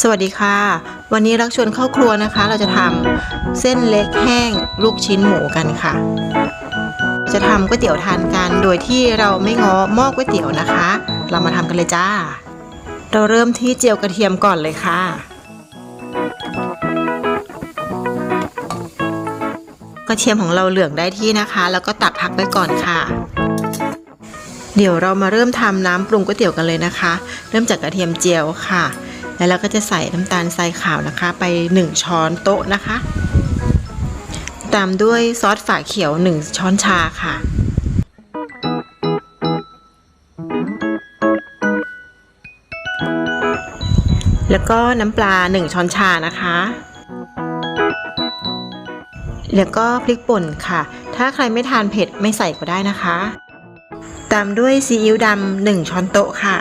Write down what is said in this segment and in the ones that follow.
สวัสดีค่ะ วันนี้รักชวนเข้าครัวนะคะ เราจะทำเส้นเล็กแห้งลูกชิ้นหมูกันค่ะ จะทำก๋วยเตี๋ยวทานกันโดยที่เราไม่ง้อหม้อก๋วยเตี๋ยวนะคะ เรามาทำกันเลยจ้า เราเริ่มที่เจียวกระเทียมก่อนเลยค่ะ กระเทียมของเราเหลืองได้ที่นะคะ แล้วก็ตักพักไว้ก่อนค่ะเดี๋ยวเรามาเริ่มทำน้ำปรุงก๋วยเตี๋ยวกันเลยนะคะ เริ่มจากกระเทียมเจียวค่ะ แล้วเราก็จะใส่น้ำตาลทรายขาวนะคะ ไป 1 ช้อนโต๊ะนะคะ ตามด้วยซอสฝาเขียว 1 ช้อนชาค่ะแล้วก็น้ำปลา 1 ช้อนชานะคะ แล้วก็พริกป่นค่ะ ถ้าใครไม่ทานเผ็ดไม่ใส่ก็ได้นะคะ ตามด้วยซีอิ๊วดำหนึ่งช้อนโต๊ะค่ะ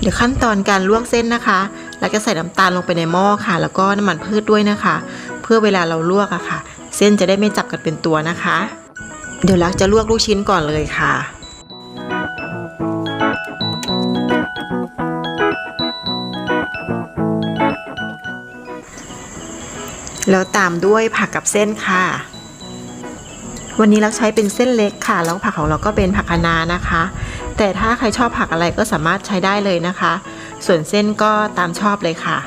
เดี๋ยวขั้นตอนการลวกเส้นนะคะเราจะใส่น้ำตาลลงไปในหม้อค่ะ แล้วก็น้ำมันพืชด้วยนะคะ เพื่อเวลาเราลวกอะค่ะ เส้นจะได้ไม่จับกันเป็นตัวนะคะ เดี๋ยวลักจะลวกลูกชิ้นก่อนเลยค่ะแล้วตามด้วยผักกับเส้นค่ะ วันนี้เราใช้เป็นเส้นเล็กค่ะ แล้วผักของเราก็เป็นผักคะน้านะคะ แต่ถ้าใครชอบผักอะไรก็สามารถใช้ได้เลยนะคะ ส่วนเส้นก็ตามชอบเลยค่ะ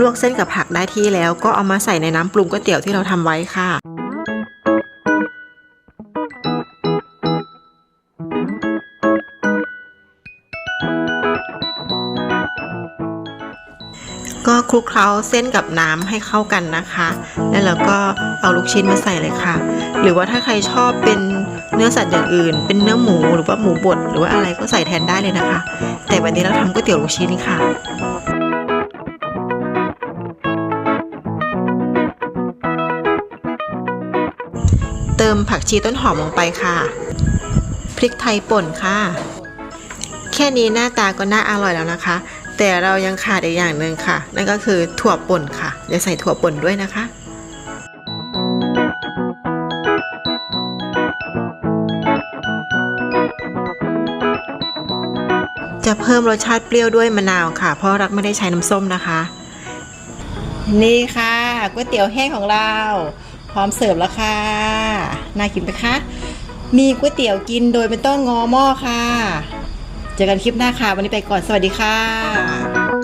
ลวกเส้นกับผักได้ที่แล้วก็เอามาใส่ในน้ำปรุงก๋วยเตี๋ยวที่เราทำไว้ค่ะ ก็คลุกเคล้าเส้นกับน้ำให้เข้ากันนะคะ แล้วเราก็เอาลูกชิ้นมาใส่เลยค่ะ หรือว่าถ้าใครชอบเป็นเนื้อสัตว์อย่างอื่น เป็นเนื้อหมูหรือว่าหมูบดหรือว่าอะไรก็ใส่แทนได้เลยนะคะ แต่วันนี้เราทำก๋วยเตี๋ยวลูกชิ้นค่ะเติมผักชีต้นหอมลงไปค่ะ พริกไทยป่นค่ะ แค่นี้หน้าตาก็น่าอร่อยแล้วนะคะ แต่เรายังขาดอีกอย่างหนึ่งค่ะ นั่นก็คือถั่วป่นค่ะอย่าใส่ถั่วป่นด้วยนะคะจะเพิ่มรสชาติเปรี้ยวด้วยมะนาวค่ะ เพราะรักไม่ได้ใช้น้ำส้มนะคะ นี่ค่ะก๋วยเตี๋ยวแห้งของเรา พร้อมเสิร์ฟแล้วค่ะ น่ากินไหมคะ มีก๋วยเตี๋ยวกินโดยไม่ต้องงอหม้อค่ะ เจอกันคลิปหน้าค่ะ วันนี้ไปก่อนสวัสดีค่ะ